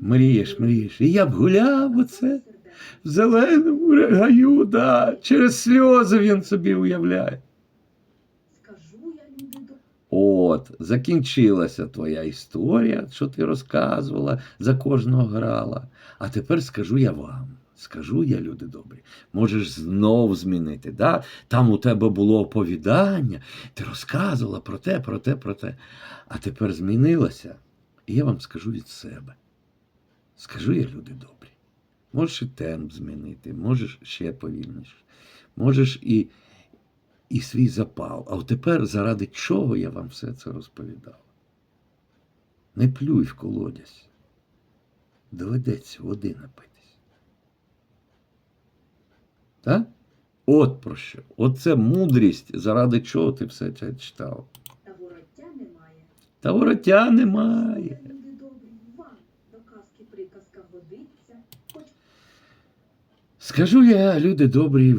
Мрієш, мрієш. І я б гуляв оце в зеленому гаю, да. через сльози він собі уявляє. От, закінчилася твоя історія, що ти розказувала, за кожного грала. А тепер скажу я вам. Скажу я, люди добрі, можеш знов змінити. Да? Там у тебе було оповідання, ти розказувала про те, про те, про те. А тепер змінилося. І я вам скажу від себе. Скажу я, люди добрі. Можеш і темп змінити, можеш ще повільніше, можеш і, і свій запал. А тепер заради чого я вам все це розповідав? Не плюй в колодязь. Доведеться води напитись. Так? От про що. Оце мудрість, заради чого ти все це читав. та вороття немає. Та вороття немає. Скажу я, люди добрі,